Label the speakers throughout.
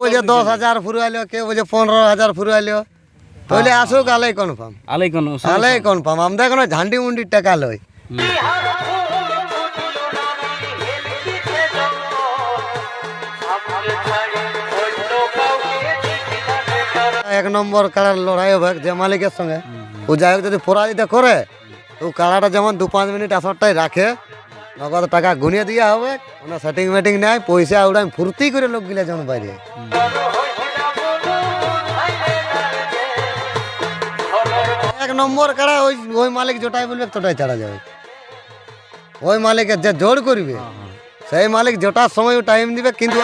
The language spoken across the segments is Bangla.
Speaker 1: বলছে দশ হাজার ফুরাইলো কেউ বলছে পনেরো হাজার ফুরাইলো। তাহলে আসুক আলাই কনফার্ম
Speaker 2: আলাই কোন
Speaker 1: আলাই কনফার্ম আমরা কোনো ঝান্ডি মুন্ডির টাকা লই। এক নম্বর কাড়ার লড়াই হবে যে মালিকের সঙ্গে। ও যাই হোক যদি পরাজিত করে তো ও কাড়াটা যেমন দু পাঁচ মিনিট আসরটাই রাখে নগদ টাকা গুনিয়ে দিয়া হবে কোনো সেটিং মেটিং নাই পয়সা উড়াই ফুর্তি করে লোকগুলো জন বাইরে এক নম্বর কাড়া ওই ওই মালিক জোটাই বলবে তোটাই ছাড়া যাবে। ওই মালিকের যে জোর করবে সেই মালিক জোটার সময় টাইম দিবে কিন্তু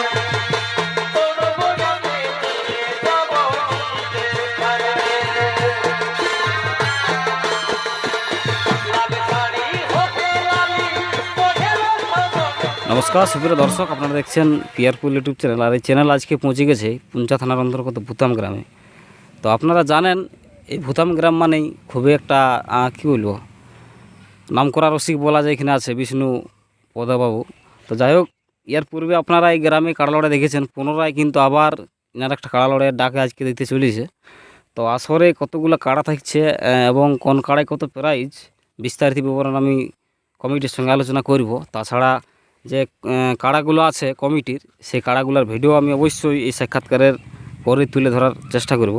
Speaker 2: নমস্কার, সুপ্রিয় দর্শক, আপনারা দেখছেন পিয়ারপুল ইউটিউব চ্যানেল আর এই চ্যানেল আজকে পৌঁছে গেছে পুঞ্চা থানার অন্তর্গত ভূতাম গ্রামে। তো আপনারা জানেন, এই ভূতাম গ্রাম মানেই খুবই একটা কী বলব, নামকরা রসিক বলা যায় এখানে আছে বিষ্ণু পদাবাবু। তো যাই হোক, এর পূর্বে আপনারা এই গ্রামে কাড়া লড়াই দেখেছেন, পুনরায় কিন্তু আবার এনার একটা কাড়া লড়াইয়ের ডাকে আজকে দেখতে চলেছে। তো আসরে কতগুলো কাড়া থাকছে এবং কোন কাড়ায় কত প্রাইজ বিস্তারিত বিবরণ আমি কমিটির সঙ্গে আলোচনা করব। তাছাড়া যে কাড়াগুলো আছে কমিটির সেই কাড়াগুলোর ভিডিও আমি অবশ্যই এই সাক্ষাৎকারের পরে তুলে ধরার চেষ্টা করব।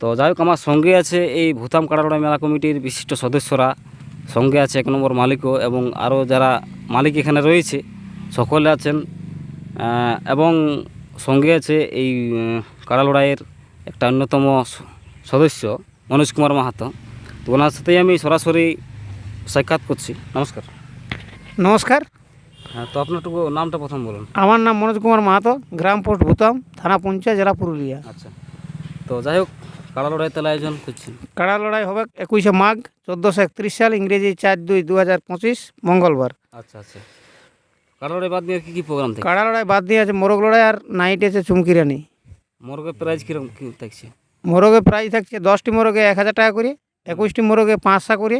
Speaker 2: তো যাই হোক আমার সঙ্গে আছে এই ভূতাম কাড়াড়া মেলা কমিটির বিশিষ্ট সদস্যরা। সঙ্গে আছে এক নম্বর মালিকও এবং আরও যারা মালিক এখানে রয়েছে সকলে আছেন। এবং সঙ্গে আছে এই উম, কাড়া লড়াইয়ের একটা অন্যতম সদস্য মনোজ কুমার মাহাতো। তো ওনার সাথেই আমি সরাসরি সাক্ষাৎ করছি। নমস্কার।
Speaker 3: নমস্কার।
Speaker 2: হ্যাঁ তো আপনারটুকু নামটা প্রথম বলুন।
Speaker 3: আমার নাম মনোজ কুমার মাহাতো গ্রাম পোস্ট ভূতাম থানা পঞ্চায়েত জেলা পুরুলিয়া।
Speaker 2: আচ্ছা। তো যাই হোক কাড়া লড়াই তাহলে আয়োজন করছেন
Speaker 3: কাড়া লড়াই হবে একুশে মাঘ চোদ্দোশো একত্রিশ সাল ইংরেজি চার দুই দু হাজার পঁচিশ মঙ্গলবার।
Speaker 2: আচ্ছা আচ্ছা। কাড়া লড়াই বাদ দিয়ে কি কী প্রোগ্রাম থাকে
Speaker 3: কাড়া লড়াই বাদ দিয়ে আছে মোরগ লড়াই আর নাইট আছে চুমকি রানি।
Speaker 2: মোরগের প্রাইজ কীরকম কী থাকছে?
Speaker 3: মোরগে প্রাইস থাকছে দশটি মোরগে এক হাজার টাকা করে একুশটি মোরগে পাঁচশো করে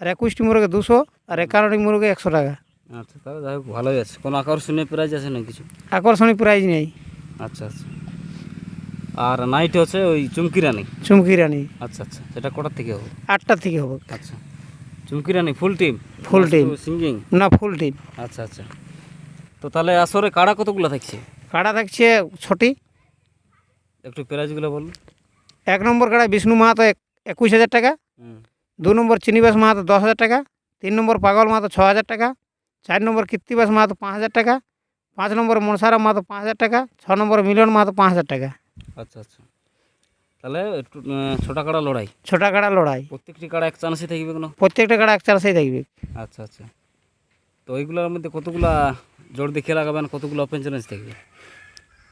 Speaker 3: আর একুশটি মোরগে দুশো আর একান্নটি মোরগে একশো টাকা।
Speaker 2: আচ্ছা তাহলে যাই হোক ভালোই আছে। কোনো আকর্ষণীয় প্রাইজ আছে না কিছু?
Speaker 3: আকর্ষণীয় প্রাইজ নেই।
Speaker 2: আচ্ছা আচ্ছা। আর নাইট হচ্ছে ওই চুমকি রানি।
Speaker 3: চুমকি রানি।
Speaker 2: আচ্ছা আচ্ছা সেটা কটার থেকে হবে?
Speaker 3: আটটার থেকে হবে।
Speaker 2: আচ্ছা। Chumki Rani full team
Speaker 3: Full team।
Speaker 2: Singing
Speaker 3: না ফুল টিম
Speaker 2: আচ্ছা আচ্ছা। তো তাহলে আসরে কাড়া কতগুলো থাকছে?
Speaker 3: কাড়া থাকছে ছটি।
Speaker 2: একটু প্রাইজগুলো বলুন।
Speaker 3: এক নম্বর কাড়া বিষ্ণু মাহাতো একুশ হাজার টাকা। দু নম্বর চিনিবাস মাহাতো দশ হাজার টাকা। তিন নম্বর পাগল মাহাতো ছ হাজার টাকা। চার নম্বর কীর্তিবাস মাহাতো পাঁচ হাজার টাকা পাঁচ নম্বর মনসারাম মাহাতো পাঁচ হাজার টাকা ছ নম্বর মিলন মাহাতো পাঁচ হাজার টাকা
Speaker 2: আচ্ছা আচ্ছা তাহলে একটু আহ, ছোটা কাড়া লড়াই
Speaker 3: ছোটা কাড়া লড়াই
Speaker 2: প্রত্যেকটি কাড়া এক চান্সই থাকবে কোনো
Speaker 3: প্রত্যেকটা কাড়া এক চান্সেই থাকবে
Speaker 2: আচ্ছা আচ্ছা তো ওইগুলোর মধ্যে কতগুলা জোর দেখে লাগাবেন কতগুলো ওপেন চ্যালেঞ্জ থাকবে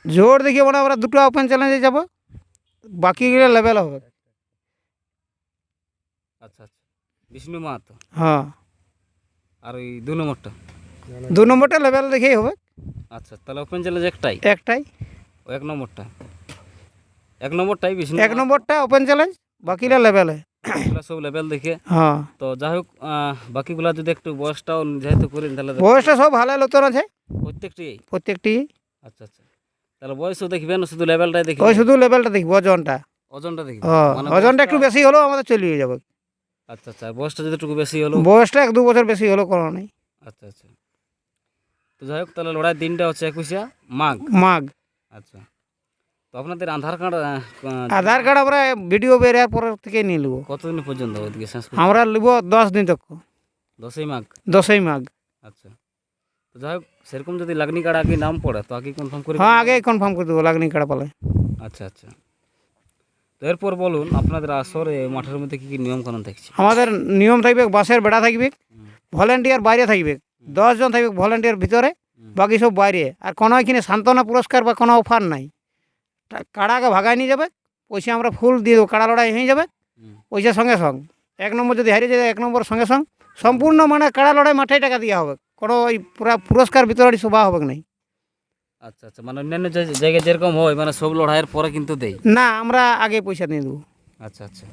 Speaker 3: জোর দেখিয়ে মানে আমরা দুটো ওপেন চ্যালেঞ্জে যাব বাকিগুলো লেভেল হবে
Speaker 2: আচ্ছা আচ্ছা বিষ্ণু মাহাতো
Speaker 3: হ্যাঁ
Speaker 2: আর ওই দু নম্বরটা?
Speaker 3: দু নম্বরটা লেভেল দেখেই হবে।
Speaker 2: আচ্ছা তাহলে ওপেন চ্যালেঞ্জ একটাই?
Speaker 3: একটাই।
Speaker 2: ও এক নম্বরটা। এক নম্বরটাই বিষ্ণু
Speaker 3: এক নম্বরটা ওপেন চ্যালেঞ্জ বাকিরা লেভেলে
Speaker 2: সব লেভেল দেখে?
Speaker 3: হ্যাঁ।
Speaker 2: তো যাই হোক বাকিগুলা যদি একটু বয়সটাও নির্ধারিত করেন তাহলে
Speaker 3: বয়সটা সব ভালো লোতন আছে।
Speaker 2: প্রত্যেকটি?
Speaker 3: প্রত্যেকটি।
Speaker 2: আচ্ছা আচ্ছা। তাহলে বয়সও দেখবেন শুধু লেভেলটাই
Speaker 3: ওই
Speaker 2: দেখবেন?
Speaker 3: শুধু লেভেলটা দেখব ওজনটা।
Speaker 2: ওজনটা দেখবেন?
Speaker 3: হ্যাঁ
Speaker 2: মানে
Speaker 3: ওজনটা একটু বেশি হলেও আমাদের চলিয়ে যাবে।
Speaker 2: আচ্ছা আচ্ছা বয়সটা যদি একটু বেশি হলো?
Speaker 3: বয়সটা এক দু বছর বেশি হলো কোনো নেই।
Speaker 2: আচ্ছা আচ্ছা। তো যাই হোক তাহলে লড়াই দিনটা হচ্ছে একুশিয়া মাঘ।
Speaker 3: মাঘ।
Speaker 2: আচ্ছা। তো আপনাদের আধার কার্ড
Speaker 3: আধার কার্ড আমরা ভিডিও বেরিয়ার পর থেকে নিয়ে নেব।
Speaker 2: কতদিন পর্যন্ত ওইদিকে শেষ
Speaker 3: আমরা নেব দশ দিন তক।
Speaker 2: দশই মাঘ?
Speaker 3: দশই মাঘ।
Speaker 2: আচ্ছা। তো যাই হোক সেরকম যদি লাগনি কার্ড আগে নাম পড়ে তো আগে কনফার্ম করে
Speaker 3: হ্যাঁ আগে কনফার্ম করে দেবো লাগনি কার্ড পালে।
Speaker 2: আচ্ছা আচ্ছা। তো এরপর বলুন আপনাদের আসরে মাঠের মধ্যে কী কী নিয়মকানুন থাকছে?
Speaker 3: আমাদের নিয়ম থাকবে বাসের বেড়া থাকবে ভলেন্টিয়ার বাইরে থাকবে দশজন থাকবে ভলেন্টিয়ার ভিতরে বাকি সব বাইরে। আর কোনো এখানে সান্ত্বনা পুরস্কার বা কোনো অফার নাই। কাড়াকে ভাগায় নিয়ে যাবে পয়সা আমরা ফুল দিয়ে দেবো কাড়া লড়াই হয়ে যাবে। পয়সা সঙ্গে সঙ্গ। এক নম্বর যদি হারিয়ে যায় এক নম্বর সঙ্গে সঙ্গ। সম্পূর্ণ মানে কাড়া লড়াই মাঠে টাকা দেওয়া হবে। কোনো ওই পুরা পুরস্কার বিতরণী সভা হবে নাই।
Speaker 2: আচ্ছা আচ্ছা। মানে অন্যান্য জায়গায় যেরকম হয় মানে সব লড়াইয়ের পরে কিন্তু দেয়
Speaker 3: না আমরা আগে পয়সা দিয়ে দেবো
Speaker 2: আচ্ছা আচ্ছা।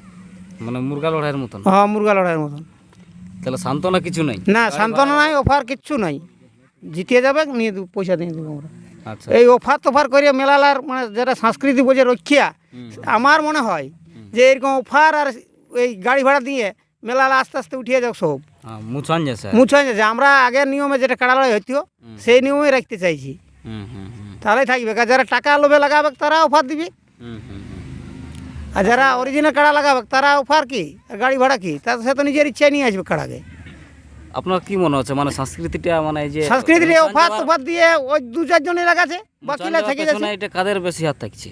Speaker 2: মানে মুরগা লড়াইয়ের মতন?
Speaker 3: হ্যাঁ মুরগা লড়াইয়ের মতন।
Speaker 2: তাহলে সান্ত্বনা কিছু নেই?
Speaker 3: না সান্ত্বনা নাই অফার কিচ্ছু নাই। জিতিয়ে যাবে নিয়ে দেবো পয়সা দিয়ে দেবো আমরা।
Speaker 2: আচ্ছা।
Speaker 3: এই অফার তফার করে মেলালার মানে যেটা সংস্কৃতি বোঝে রক্ষা আমার মনে হয় যে এরকম অফার আর এই গাড়ি ভাড়া দিয়ে মেলালা আস্তে আস্তে উঠিয়ে যাক সব।
Speaker 2: মুছান যাচ্ছে।
Speaker 3: মুছাই যাচ্ছে। আমরা আগের নিয়মে যেটা কাড়া লড়াই হতো সেই নিয়মে রাখতে চাইছি।
Speaker 2: হুম হুম হুম।
Speaker 3: থাকবে। আর যারা টাকা লোভে লাগাবে তারা অফার দিবে।
Speaker 2: হুম হুম হুম।
Speaker 3: আর যারা অরিজিনাল কাড়া লাগাবে তারা অফার কি? আর গাড়ি ভাড়া কি? তার সে তো নিজের ইচ্ছায় নিয়ে আসবে কাড়াকে।
Speaker 2: আপনার কি মনে হচ্ছে? মানে সংস্কৃতিটা মানে এই যে
Speaker 3: সংস্কৃতির
Speaker 2: মুছান
Speaker 3: অফার তোফার দিয়ে ওই দু চারজনই লাগাছে
Speaker 2: মুছান
Speaker 3: বাকিরা থেকে যাচ্ছে
Speaker 2: এটা কাদের বেশি হাত থাকছে?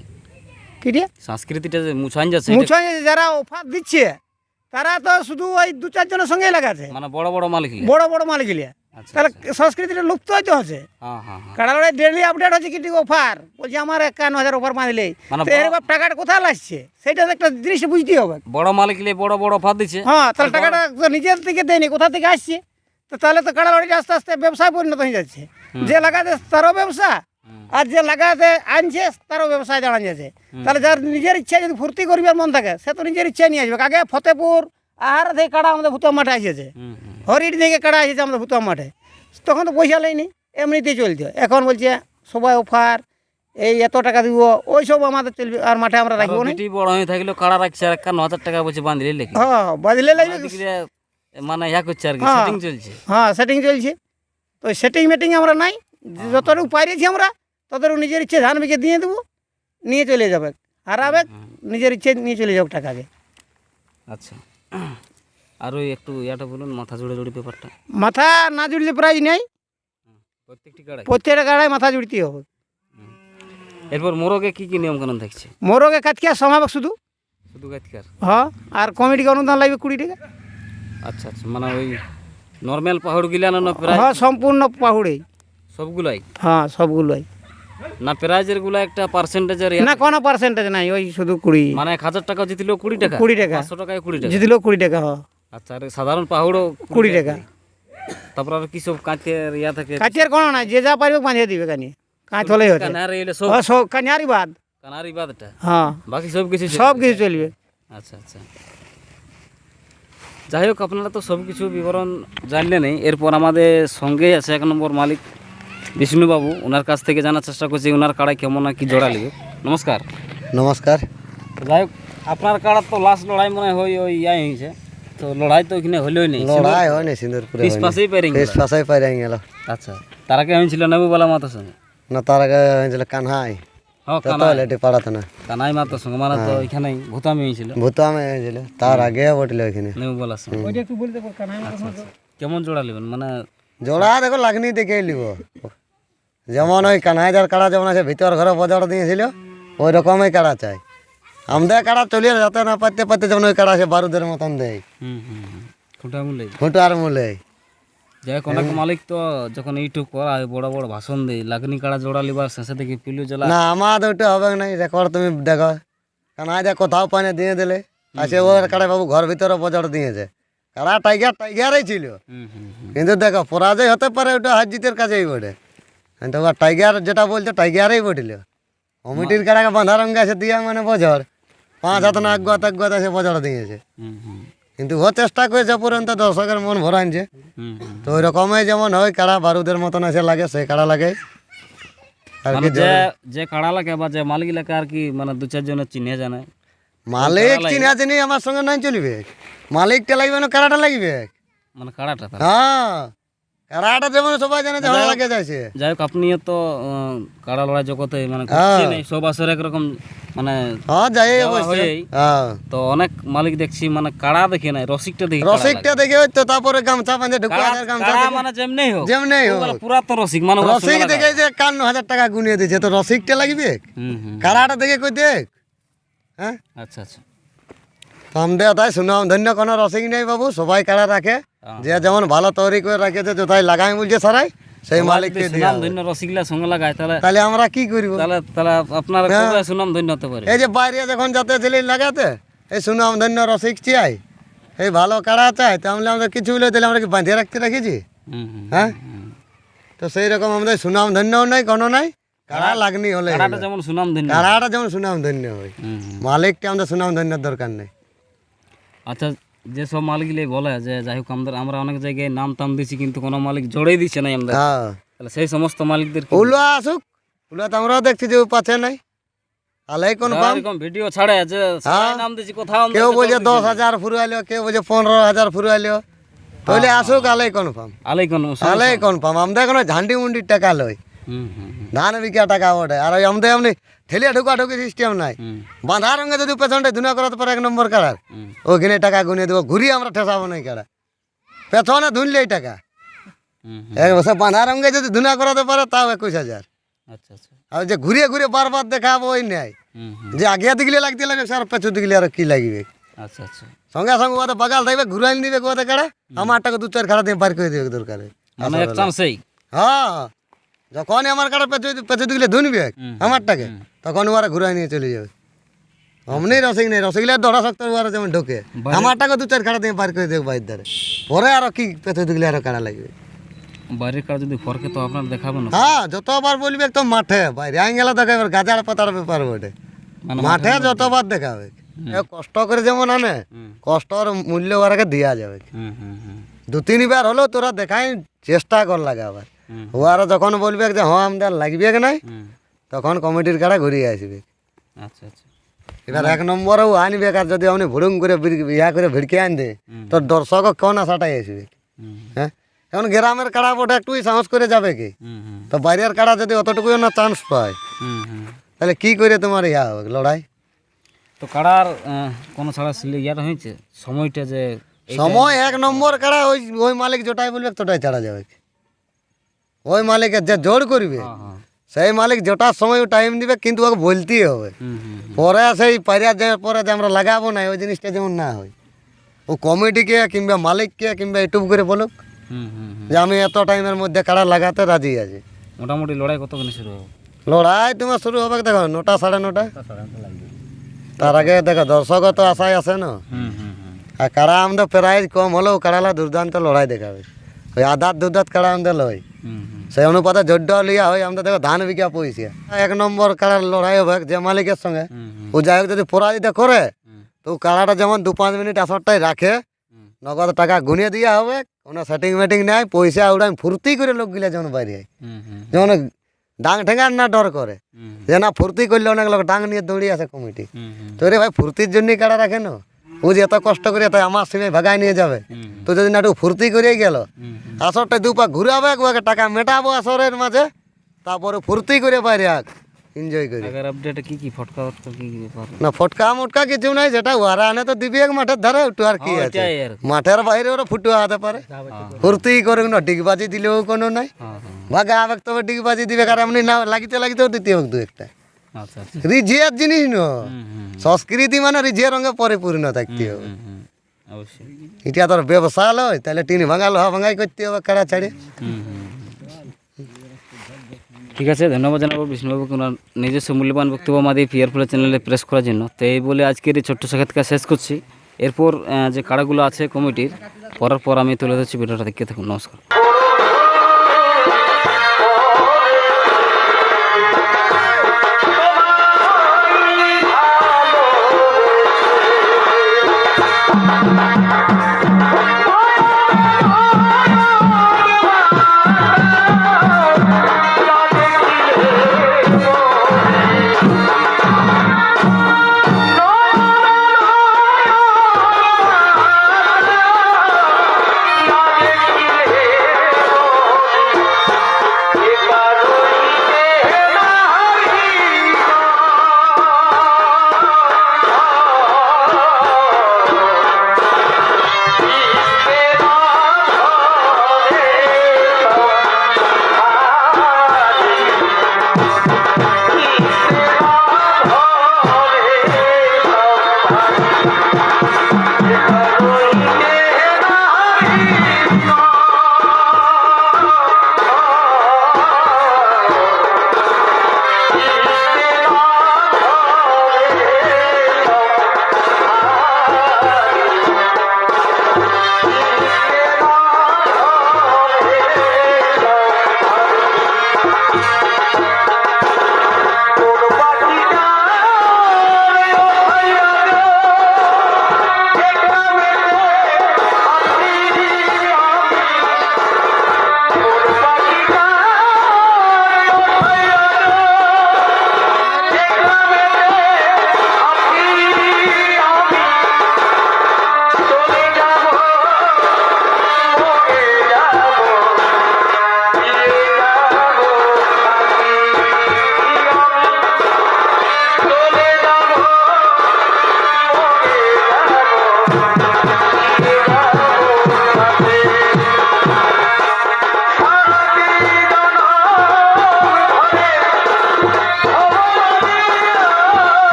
Speaker 3: কি দিয়ে?
Speaker 2: সংস্কৃতিটা যে মুছান যাচ্ছে
Speaker 3: মুছাই যারা অফার দিচ্ছে তারা তো শুধু ওই দু চারজনের সঙ্গেই লাগাছে।
Speaker 2: মানে বড় বড় মালিক
Speaker 3: বড় বড় মালিক লিয়া। তাহলে সংস্কৃতিটা লুপ্ত হইতে হচ্ছে।
Speaker 2: হ্যাঁ হ্যাঁ হ্যাঁ।
Speaker 3: লড়াই ডেলি আপডেট হচ্ছে কি অফার বলছে আমার একান্ন হাজার অফার মারলে
Speaker 2: মানে
Speaker 3: এরকম টাকাটা কোথায় লাগছে? সেটা একটা জিনিস বুঝতে হবে।
Speaker 2: বড় মালিক বড় বড় অফার দিচ্ছে।
Speaker 3: হ্যাঁ তাহলে টাকাটা নিজের থেকে দেয়নি কোথা থেকে আসছে? তো তাহলে তো কাড়া লড়াইটা আস্তে আস্তে ব্যবসায় পরিণত হয়ে যাচ্ছে। যে লাগাতে তারও ব্যবসা আর যে লাগাতে আনছে তারও ব্যবসায় দাঁড়ান যাচ্ছে। তাহলে যার নিজের ইচ্ছা যদি ফুর্তি করবার মন থাকে সে তো নিজের ইচ্ছায় নিয়ে আসবে। আগে ফতেপুর আহার থেকে কাড়া আমাদের ভূতম মাঠে আসেছে
Speaker 2: হুম হুম।
Speaker 3: থেকে কাড়া এসেছে আমাদের ভূতম মাঠে। তখন তো পয়সা নেয়নি এমনিতেই চলছে এখন বলছে সবাই অফার এই এত টাকা দিব ওই সব আমাদের চলবে আর মাঠে আমরা রাখব না।
Speaker 2: বড় হয়ে থাকলেও কাড়া রাখছে আর একান্ন হাজার টাকা বলছে বাঁধলে লেখি
Speaker 3: হ্যাঁ বাজলে লাগবে
Speaker 2: মানে ইয়া করছে আর কি
Speaker 3: হ্যাঁ।
Speaker 2: সেটিং চলছে।
Speaker 3: হ্যাঁ সেটিং চলছে। তো সেটিং মেটিং আমরা নাই। যতটুকু পাইরেছি আমরা ততটুকু নিজের ইচ্ছে ধান বিকে দিয়ে দেবো নিয়ে চলে যাবে। হারাবে নিজের ইচ্ছে নিয়ে চলে যাবে টাকাকে।
Speaker 2: আচ্ছা। আর ওই একটু ইয়াটা বলুন মাথা জুড়ে জুড়ে পেপারটা।
Speaker 3: মাথা না জুড়লে প্রাইজ নেই।
Speaker 2: প্রত্যেকটি কাড়াই?
Speaker 3: প্রত্যেকটা গাড়ায় মাথা জুড়তে হবে।
Speaker 2: এরপর মোরগে কি কি নিয়ম কানুন থাকছে?
Speaker 3: মোরগে কাজকে সমাবেক শুধু।
Speaker 2: শুধু গাতকার
Speaker 3: হ্যাঁ আর কমিটিকে অনুদান লাগবে কুড়ি টাকা।
Speaker 2: আচ্ছা আচ্ছা মানে ওই নর্মাল পাহাড় গিলা না প্রায়?
Speaker 3: হ্যাঁ সম্পূর্ণ পাহুড়েই।
Speaker 2: সবগুলাই?
Speaker 3: হ্যাঁ সবগুলোই।
Speaker 2: না প্রাইজেরগুলা একটা পার্সেন্টেজের
Speaker 3: না কোনো পার্সেন্টেজ নাই ওই শুধু কুড়ি।
Speaker 2: মানে এক হাজার টাকা জিতলেও কুড়ি টাকা?
Speaker 3: কুড়ি টাকা।
Speaker 2: পাঁচশো টাকায় কুড়ি টাকা?
Speaker 3: জিতলেও কুড়ি টাকা
Speaker 2: আচ্ছা আর সাধারণ পাহাড়ও
Speaker 3: কুড়ি টাকা?
Speaker 2: তারপর আর কি সব কাঁচের ইয়া থাকে?
Speaker 3: কাচের কোনো নাই যে যা পারবে বাঁধিয়ে দিবে কানি। কাঁচ হলেই হচ্ছে
Speaker 2: কানারি এলে সব
Speaker 3: সব কানিয়ারি বাদ।
Speaker 2: কানারি বাদটা
Speaker 3: হ্যাঁ
Speaker 2: বাকি সব কিছু।
Speaker 3: সব কিছু চলবে।
Speaker 2: আচ্ছা আচ্ছা। যাই হোক আপনারা তো সব কিছু বিবরণ জানলেনই। এরপর আমাদের সঙ্গেই আছে এক নম্বর মালিক। বিষ্ণুবাবু ওনার কাছ থেকে জানার চেষ্টা করছি ওনার কাড়ায় কেমন আর কি জোড়া লিবে নমস্কার।
Speaker 1: নমস্কার।
Speaker 2: যাই হোক আপনার কাড়ার তো লাস্ট লড়াই মনে হয় ওই ইয়াই হয়েছে। তো লড়াই তো ওইখানে হলোই নেই।
Speaker 1: লড়াই হয়নি সিন্দুরপুরে
Speaker 2: পিস পাশেই পেরিং
Speaker 1: বেশ পাশাই পাই গেল
Speaker 2: আচ্ছা তারা কে হয়েছিল নেবুবালা মাতার সঙ্গে?
Speaker 1: না তার আগে হয়েছিল কানহাই।
Speaker 2: হ্যাঁ কানাই মাতার সঙ্গে মানে তো ওইখানেই ভূতামি হয়েছিল।
Speaker 1: ভূতামে হয়েছিল। তার আগে বটলে ওইখানে
Speaker 2: নেবুবালার সঙ্গে।
Speaker 3: পার
Speaker 2: কেমন জোড়া নেবেন? মানে
Speaker 1: জোড়া দেখো লাগনি দেখে লিব। যেমন ওই কানহাইদার কাড়া যেমন আছে ভিতর ঘরে বজার দিয়েছিল ওই রকমই কাড়া চাই। আমাদের কাড়া চলিয়ে যাতে না পারতে পারতে যেমন ওই কাড়া আছে বারুদের মতন দেয়। খুঁটার মূলে।
Speaker 2: যাই অনেক মালিক তো যখন ইউটিউব করা হয় বড় বড় ভাষণ দেয় লাগনি কাড়া জোড়া লিবার শেষে থেকে পিলু জ্বলা।
Speaker 1: না আমার ওইটা হবে না রেকর্ড তুমি দেখো। কানহাইদা কোথাও পানে দিয়ে দিলে আছে ওর কাড়া বাবু ঘর ভিতরে বজার দিয়েছে। কাড়া টাইগার টাইগারই ছিল। কিন্তু দেখো পরাজয় হতে পারে ওটা হার জিতের কাছেই বটে। কিন্তু টাইগার যেটা বলছে টাইগারই বটিল। কমিটির কাড়াকে বাঁধা রঙ আছে দিয়া মানে বজর পাঁচ হাত না আগুয়া তাগুয়া সে বজর দিয়েছে। কিন্তু ও চেষ্টা করেছে পর্যন্ত দর্শকের মন
Speaker 2: হুম হুম।
Speaker 1: তো ওই রকমই যেমন হয় কাড়া বারুদের মতন এসে লাগে সেই কাড়া লাগে। আর কি
Speaker 2: মানে যে যে কাড়া লাগে বা যে মালিক লাগে আর কি মানে দু চারজনের চিনে জানে।
Speaker 1: মালিক চিনা চিনি আমার সঙ্গে নাই চলবে। মালিকটা লাগবে না কাড়াটা লাগবে।
Speaker 2: মানে কাড়াটা
Speaker 1: হ্যাঁ কাড়াটা যেমন সবাই জানে যে লাগে যাচ্ছে
Speaker 2: যাই হোক আপনিও তো কাড়া লড়াই জগতে মানে এই সব আসরে একরকম মানে
Speaker 1: হ্যাঁ যাই অবশ্যই। হ্যাঁ।
Speaker 2: তো অনেক মালিক দেখছি মানে কাড়া দেখে নাই রসিকটা দেখে
Speaker 1: রসিকটা দেখে ওই তো তারপরে গামছা বাঁধে ঢুকা হাজার গামছা
Speaker 2: মানে যেমনি হোক।
Speaker 1: যেমনি হোক।
Speaker 2: ওগুলো পুরাতন রসিক মানে
Speaker 1: রসিক দেখে যে একান্ন হাজার টাকা গুনিয়ে দিয়েছে তো রসিকটা লাগবে? কাড়াটা দেখে কই দেখ? হ্যাঁ?
Speaker 2: আচ্ছা আচ্ছা।
Speaker 1: তো আমাদের তাই শুনাম ধন্য কোনো রসিক নেই বাবু সবাই কাড়া রাখে। যে যেমন ভালো তৈরি করে রাখেছে কোথায় লাগাই বলছে সারাই সেই মালিককে
Speaker 2: সুনাম ধন্য রসিকলা সঙ্গে লাগায় তাহলে
Speaker 1: তাহলে আমরা কি করব?
Speaker 2: তাহলে তাহলে আপনার
Speaker 1: হ্যাঁ।
Speaker 2: কবে সুনাম ধন্য হতে পারে?
Speaker 1: এই যে বাইরে যখন যাতে ছেলে লাগাতে এই সুনাম ধন্য রসিক চাই। এই ভালো কাড়া চাই তাহলে আমরা কিছু বলে তাহলে আমরা কি বাঁধিয়ে রাখতে রেখেছি হ্যাঁ? তো সেই রকম আমাদের সুনাম ধন্যও নাই কোনো নাই। কাড়া লাগনি হলে
Speaker 2: কাড়াটা যেমন সুনাম ধন্য
Speaker 1: কাড়াটা যেমন সুনাম ধন্য হয়। মালিকটা আমাদের সুনাম ধন্যর দরকার নেই।
Speaker 2: আচ্ছা মালিকগুলো বলে যে যাই হোক আমাদের আমরা অনেক জায়গায় নাম টাম দিছি কিন্তু কোনো মালিক জড়েই দিচ্ছে না আমাদের।
Speaker 1: হ্যাঁ।
Speaker 2: তাহলে সেই সমস্ত মালিকদের
Speaker 1: আসুক। আমরাও দেখছি যে পাচ্ছে নাই। আলাই কোন
Speaker 2: যারা
Speaker 1: পাম?
Speaker 2: এরকম ভিডিও ছাড়ে যে সবাই নাম দিছি কোথাও
Speaker 1: কেউ ফুরাইলো ফুরাইলো তাহলে আসুক আলাই।
Speaker 2: আলাই কোন
Speaker 1: আলাই আমাদের ঝান্ডি মুন্ডির টাকা
Speaker 2: হুম,
Speaker 1: ধান বিকা টাকা ওঠে আর আমাদের এমনি ঠেলিয়া ঢুকা ঢুকি সিস্টেম নাই। বাঁধা রঙে যদি পেছনটা ধুনা করাতে পারে এক নম্বর কাড়ার ওখানে টাকা গুনে দেবো ঘুরিয়ে আমরা ঠেসাবো নাই কাড়া পেছনে ধুনলেই টাকা। এক বছর বাঁধা রঙে যদি ধুনা করাতে পারে তাও একুশ হাজার।
Speaker 2: আচ্ছা আচ্ছা।
Speaker 1: আর যে ঘুরিয়ে ঘুরিয়ে বারবার দেখাবো ওই নেই। যে আগে দিগলে লাগতে লাগে স্যার পেছু দিগলে আর কি লাগবে?
Speaker 2: আচ্ছা আচ্ছা।
Speaker 1: সঙ্গে সঙ্গে ওদের বাগাল থাকবে ঘুরাই দিবে কোথায় কাড়া আমার টাকা দু চার খাড়া দিয়ে পার করে দেবে দরকারে। হ্যাঁ। যখন আমার কাড়া পেছু পেছু দিলে ধুনবে। আমারটাকে তখন ওরা ঘুরাই নিয়ে চলে যাবে। অমনি রসিক নেই রসিকলে দড়া শক্ত ওরা যেমন ঢোকে। আমার টাকা দু চার খাড়া দিয়ে পার করে দেবে বাইর ধারে। পরে আরও কি পেছু দিলে আরও কাড়া লাগবে।
Speaker 2: বাইরের কাজ যদি ফরকে তো আপনার দেখাবেন না।
Speaker 1: হ্যাঁ যতবার বলবে তো মাঠে বাইরে আই গেলে দেখাবে গাজার পাতার ব্যাপার বটে।
Speaker 2: মানে
Speaker 1: মাঠে যতবার দেখাবে। কষ্ট করে যেমন আনে কষ্টর মূল্য ওরাকে দেওয়া যাবে। দু তিনবার হলেও তোরা দেখাই চেষ্টা কর লাগে আবার। ওরা যখন বলবে যে হ্যাঁ আমাদের লাগবে কি নাই? তখন কমিটির কাড়া ঘুরিয়ে আসবে।
Speaker 2: আচ্ছা আচ্ছা।
Speaker 1: এবার এক নম্বরেও আনবে আর যদি আপনি ভুড়ুং করে ইয়া করে ভিড়কে আন দে তো দর্শক কোন আশাটাই আসবে? হ্যাঁ? এখন গ্রামের কাড়া বোটা একটু সাহস করে যাবে কি? তো বাইরের কাড়া যদি অতটুকু না চান্স পায় তাহলে কি করে তোমার ইয়া হবে লড়াই?
Speaker 2: তো কাড়ার কোনো ছাড়া সিলে ইয়ার হয়েছে? সময়টা যে
Speaker 1: সময় এক নম্বর কাড়া ওই ওই মালিক যেটাই বলবে তোটাই ছাড়া যাবে। ওই মালিকের যে জোর করবে
Speaker 2: হ্যাঁ হ্যাঁ।
Speaker 1: সেই মালিক যেটার সময় টাইম দিবে কিন্তু ওকে বলতেই হবে। পরে সেই পাইরা যে পরে যে আমরা লাগাবো না ওই জিনিসটা যেমন না হয়। ও কমিটিকে কিংবা মালিককে কিংবা ইউটিউব করে বলুক যে আমি এত টাইমের মধ্যে কাড়া লাগাতে রাজি আছি।
Speaker 2: মোটামুটি লড়াই কতক্ষণ শুরু হবে?
Speaker 1: লড়াই তোমার শুরু হবে দেখো নটা সাড়ে নটা। তার আগে দেখো দর্শকও তো আশায় আছে না? আর কাড়া আমাদের প্রাইজ কম হলেও কাড়ালা দুর্দান্ত লড়াই দেখাবে? ওই আধার দুধাত কাড়া আমাদের লয়? সেই অনুপাতে জড্ড লিয়া হয় আমাদের দেখো ধান বিকা পয়সা এক নম্বর কাড়ার লড়াই হবে যে মালিকের সঙ্গে। ও যাই হোক যদি পরাজিত করে তো কাড়াটা যেমন দু পাঁচ মিনিট আসরটাই রাখে নগদ টাকা গুনিয়ে দেওয়া হবে কোনো সেটিং মেটিং নেই পয়সা উড়াই ফুর্তি করে লোকগুলা যেমন বাইরে হয় যেমন ডাং ঠেঙ্গার না ডর করে যে না ফুর্তি করলে অনেক লোক ডাং নিয়ে দৌড়িয়ে আসে কমিটি। তো রে ভাই ফুর্তির জন্যই কাড়া রাখে না? ও যে এত কষ্ট করে তাই আমার সীমায় ভাগাই নিয়ে যাবে। তো যদি না একটু ফুর্তি করে গেল। আসরটা দুপা ঘুরাবে ওকে টাকা মেটাবো আসরের মাঝে তারপরে ফুর্তি করে বাইরে আক এনজয় করে।
Speaker 2: আগের আপডেটে কি কি ফটকা ফটকা কি কি
Speaker 1: না ফটকা মুটকা কিছু নাই যেটা ওরা আনে তো দিবি এক মাঠের ধারে একটু আর কি আছে।
Speaker 2: আর কি।
Speaker 1: মাঠের বাইরে ওরা ফুটুয়া হতে পারে। ফুর্তি করে না ডিগবাজি দিলেও কোনো নাই।
Speaker 2: হ্যাঁ হ্যাঁ।
Speaker 1: ভাগা আবেগ তবে ডিগবাজি দিবে কারণ এমনি না লাগিতে লাগিতেও দিতে হোক দু একটা।
Speaker 2: আচ্ছা আচ্ছা।
Speaker 1: রিঝিয়ার জিনিস ন। সংস্কৃতি মানে রিঝিয়ার রঙে পরিপূর্ণ থাকতে হবে। এটা তোর ব্যবসা লয় তাহলে টিন ভাঙা লোহা ভাঙাই করতে হবে কাড়া ছাড়ে।
Speaker 2: ঠিক আছে ধন্যবাদ জানাব বিষ্ণুবাবুকে ওনার নিজস্ব মূল্যবান বক্তব্য আমাদের পিয়ারফুলের চ্যানেলে প্রেস করার জন্য। তো এই বলে আজকের এই ছোট্ট সাক্ষাৎকার শেষ করছি। এরপর যে কাড়াগুলো আছে কমিটির পরার পর আমি তুলে ধরছি ভিডিওটা দেখতে থাকুন। নমস্কার। Bye.